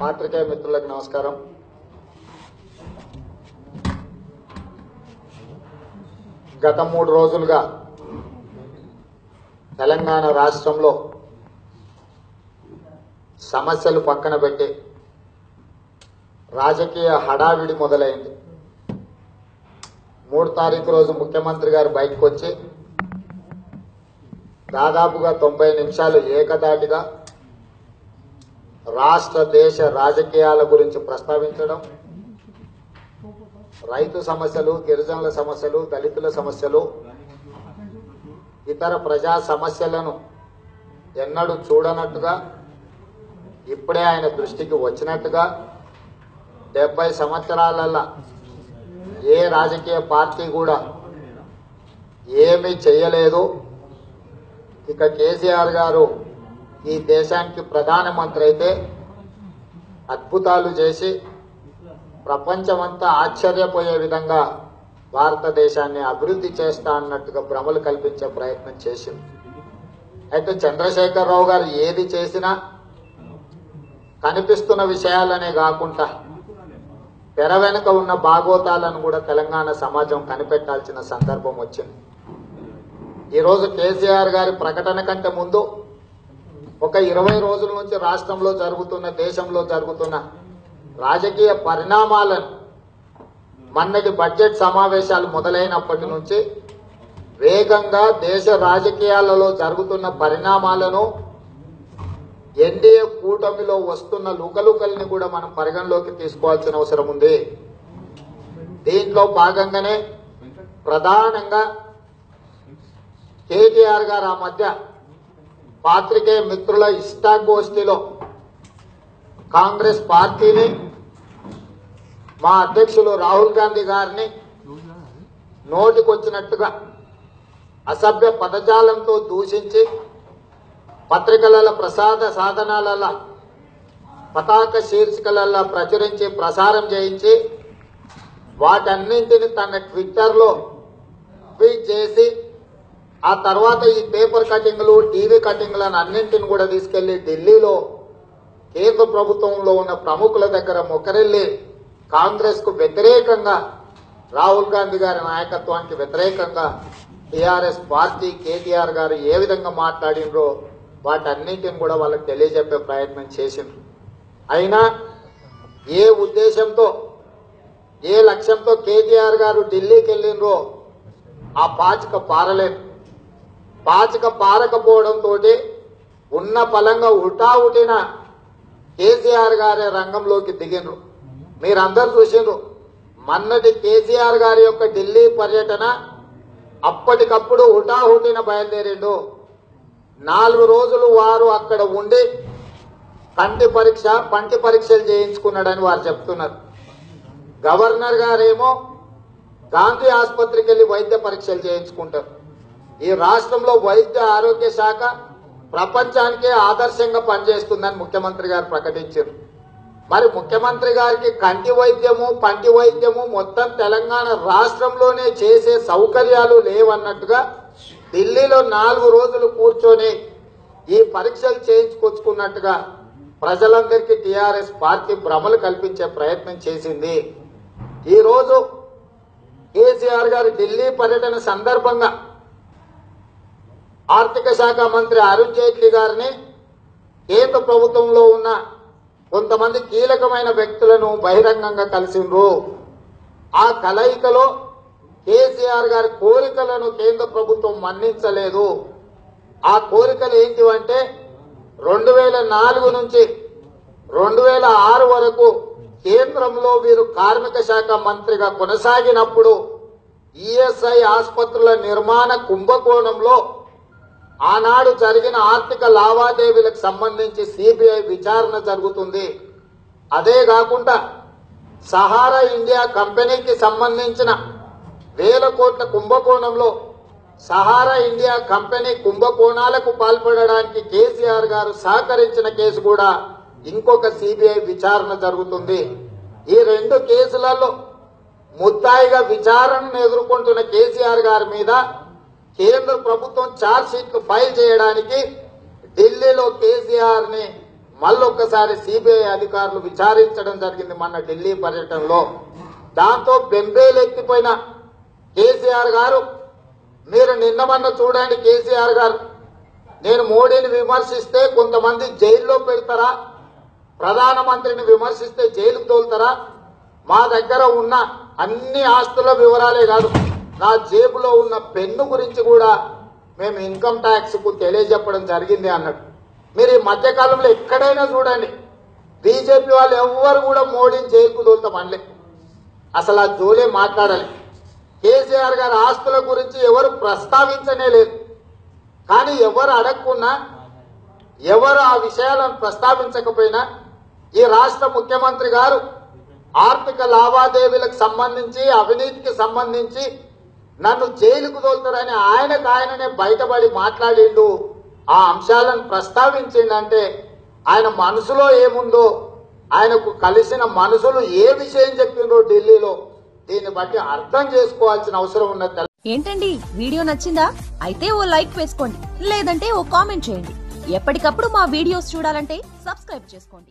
పాత్రికేయ మిత్రులకు నమస్కారం. గత మూడు రోజులుగా తెలంగాణ రాష్ట్రంలో సమస్యలు పక్కన పెట్టి రాజకీయ హడావిడి మొదలైంది. మూడు తారీఖు రోజు ముఖ్యమంత్రి గారు బయటకు వచ్చి దాదాపుగా తొంభై నిమిషాలు ఏకదాటిగా రాష్ట్ర దేశ రాజకీయాల గురించి ప్రస్తావించడం రైతు సమస్యలు గిరిజనుల సమస్యలు దళితుల సమస్యలు ఇతర ప్రజా సమస్యలను ఎన్నడూ చూడనట్టుగా ఇప్పుడే ఆయన దృష్టికి వచ్చినట్టుగా డెబ్బై సంవత్సరాలలో ఏ రాజకీయ పార్టీ కూడా ఏమీ చేయలేదు. ఇక కేసీఆర్ గారు ఈ దేశానికి ప్రధానమంత్రి అయితే అద్భుతాలు చేసి ప్రపంచమంతా ఆశ్చర్యపోయే విధంగా భారతదేశాన్ని అభివృద్ధి చేస్తా అన్నట్టుగా భ్రమలు కల్పించే ప్రయత్నం చేసింది. అయితే చంద్రశేఖరరావు గారు ఏది చేసినా కనిపిస్తున్న విషయాలనే కాకుండా తెర వెనుక ఉన్న బాగోతాలను కూడా తెలంగాణ సమాజం కనిపెట్టాల్సిన సందర్భం వచ్చింది. ఈరోజు కేసీఆర్ గారి ప్రకటన కంటే ముందు ఒక ఇరవై రోజుల నుంచి రాష్ట్రంలో జరుగుతున్న దేశంలో జరుగుతున్న రాజకీయ పరిణామాలను మొన్నటి బడ్జెట్ సమావేశాలు మొదలైనప్పటి నుంచి వేగంగా దేశ రాజకీయాలలో జరుగుతున్న పరిణామాలను ఎన్డీఏ కూటమిలో వస్తున్న లుకలుకల్ని కూడా మనం పరిగణలోకి తీసుకోవాల్సిన అవసరం ఉంది. దీంట్లో భాగంగానే ప్రధానంగా కేటీఆర్ గారు ఆ మధ్య పాత్రికేయ మిత్రుల ఇష్టాగోష్ఠిలో కాంగ్రెస్ పార్టీని మా అధ్యక్షులు రాహుల్ గాంధీ గారిని నోటికొచ్చినట్టుగా అసభ్య పదజాలంతో దూషించి పత్రికలలో ప్రసాద సాధనాలలో పతాక శీర్షికలలో ప్రచురించి ప్రసారం చేయించి వాటన్నింటిని తన ట్విట్టర్లో ట్వీట్ చేసి ఆ తర్వాత ఈ పేపర్ కటింగ్లు టీవీ కటింగ్లను అన్నింటిని కూడా తీసుకెళ్ళి ఢిల్లీలో కేంద్ర ప్రభుత్వంలో ఉన్న ప్రముఖుల దగ్గర మొకరెళ్ళి కాంగ్రెస్కు వ్యతిరేకంగా రాహుల్ గాంధీ గారి నాయకత్వానికి వ్యతిరేకంగా టీఆర్ఎస్ పార్టీ కేటీఆర్ గారు ఏ విధంగా మాట్లాడినరో వాటన్నిటిని కూడా వాళ్ళకి తెలియజెప్పే ప్రయత్నం చేసిండ్రు. అయినా ఏ ఉద్దేశంతో ఏ లక్ష్యంతో కేటీఆర్ గారు ఢిల్లీకి వెళ్ళినరో ఆ పాచిక పారలేదు. పాచిక పారకపోవడంతో ఉన్న పలంగా ఉటావుటిన కేసీఆర్ గారి రంగంలోకి దిగినరు మీరందరూ చూసిండ్రు మన్నటి కేసీఆర్ గారి యొక్క ఢిల్లీ పర్యటన అప్పటికప్పుడు హుటాహుటిన బయలుదేరిండు. నాలుగు రోజులు వారు అక్కడ ఉండి కంటి పరీక్ష పంటి పరీక్షలు చేయించుకున్నాడని వారు చెప్తున్నారు. గవర్నర్ గారేమో గాంధీ ఆసుపత్రికి వెళ్ళి వైద్య పరీక్షలు చేయించుకుంటారు. ఈ రాష్ట్రంలో వైద్య ఆరోగ్య శాఖ ప్రపంచానికే ఆదర్శంగా పనిచేస్తుందని ముఖ్యమంత్రి గారు ప్రకటించారు. మరి ముఖ్యమంత్రి గారికి కంటి వైద్యము పంటి వైద్యము మొత్తం తెలంగాణ రాష్ట్రంలోనే చేసే సౌకర్యాలు లేవన్నట్టుగా ఢిల్లీలో నాలుగు రోజులు కూర్చొని ఈ పరీక్షలు చేయించుకొచ్చుకున్నట్టుగా ప్రజలందరికీ టిఆర్ఎస్ పార్టీ భ్రమలు కల్పించే ప్రయత్నం చేసింది. ఈరోజు కేసీఆర్ గారి ఢిల్లీ పర్యటన సందర్భంగా ఆర్థిక శాఖ మంత్రి అరుణ్ జైట్లీ గారిని కేంద్ర ప్రభుత్వంలో ఉన్న కొంతమంది కీలకమైన వ్యక్తులను బహిరంగంగా కలిసిండ్రు. ఆ కలయికలో కేసీఆర్ గారి కోరికలను కేంద్ర ప్రభుత్వం మన్నించలేదు. ఆ కోరికలు ఏంటివంటే రెండు వేల నాలుగు నుంచి రెండు వేల ఆరు వరకు కేంద్రంలో వీరు కార్మిక శాఖ మంత్రిగా కొనసాగినప్పుడు ఈఎస్ఐ ఆసుపత్రుల నిర్మాణ కుంభకోణంలో ఆనాడు జరిగిన ఆర్థిక లావాదేవీలకు సంబంధించి సిబిఐ విచారణ జరుగుతుంది. అదే కాకుండా సహారా ఇండియా కంపెనీకి సంబంధించిన వేల కోట్ల కుంభకోణంలో సహారా ఇండియా కంపెనీ కుంభకోణాలకు పాల్పడడానికి కేసీఆర్ గారు సహకరించిన కేసు కూడా ఇంకొక సిబిఐ విచారణ జరుగుతుంది. ఈ రెండు కేసులలో ముద్దాయిగా విచారణను ఎదుర్కొంటున్న కేసీఆర్ గారి మీద కేంద్ర ప్రభుత్వం ఛార్జ్ షీట్లు ఫైల్ చేయడానికి ఢిల్లీలో కేసీఆర్ని మళ్ళొక్కసారి సిబిఐ అధికారులు విచారించడం జరిగింది మన ఢిల్లీ పర్యటనలో. దాంతో బెంబేలెత్తిపోయిన కేసీఆర్ గారు మీరు నిన్నమన్న చూడండి కేసీఆర్ గారు. నేను మోడీని విమర్శిస్తే కొంతమంది జైల్లో పెడతారా? ప్రధానమంత్రిని విమర్శిస్తే జైలుకు తోలుతారా? మా దగ్గర ఉన్న అన్ని ఆస్తుల వివరాలే కాదు. నా జేబులో ఉన్న పెన్ను గురించి కూడా మేము ఇన్కమ్ ట్యాక్స్కు తెలియజెప్పడం జరిగింది అన్నట్టు. మీరు ఈ మధ్యకాలంలో ఎక్కడైనా చూడండి. బీజేపీ వాళ్ళు ఎవ్వరు కూడా మోడీని జైలుకు తోలుతాం అనలే అసలు ఆ జోలే మాట్లాడాలి. కేసీఆర్ గారి ఆస్తుల గురించి ఎవరు ప్రస్తావించనే లేదు. కానీ ఎవరు అడగకున్నా ఎవరు ఆ విషయాలను ప్రస్తావించకపోయినా ఈ రాష్ట్ర ముఖ్యమంత్రి గారు ఆర్థిక లావాదేవీలకు సంబంధించి అవినీతికి సంబంధించి నన్ను జైలుకు తోలుతారని ఆయనకు ఆయననే బయటపడి మాట్లాడిండు. ఆ అంశాలను ప్రస్తావించిండంటే ఆయన మనసులో ఏముందో ఆయనకు కలిసిన మనసులు ఏ విషయం చెప్పిండో ఢిల్లీలో. దీన్ని బట్టి అర్థం చేసుకోవాల్సిన అవసరం ఉన్నది ఏంటండి? వీడియో నచ్చిందా? అయితే ఓ లైక్ వేసుకోండి. లేదంటే ఓ కామెంట్ చేయండి. ఎప్పటికప్పుడు మా వీడియోస్ చూడాలంటే సబ్స్క్రైబ్ చేసుకోండి.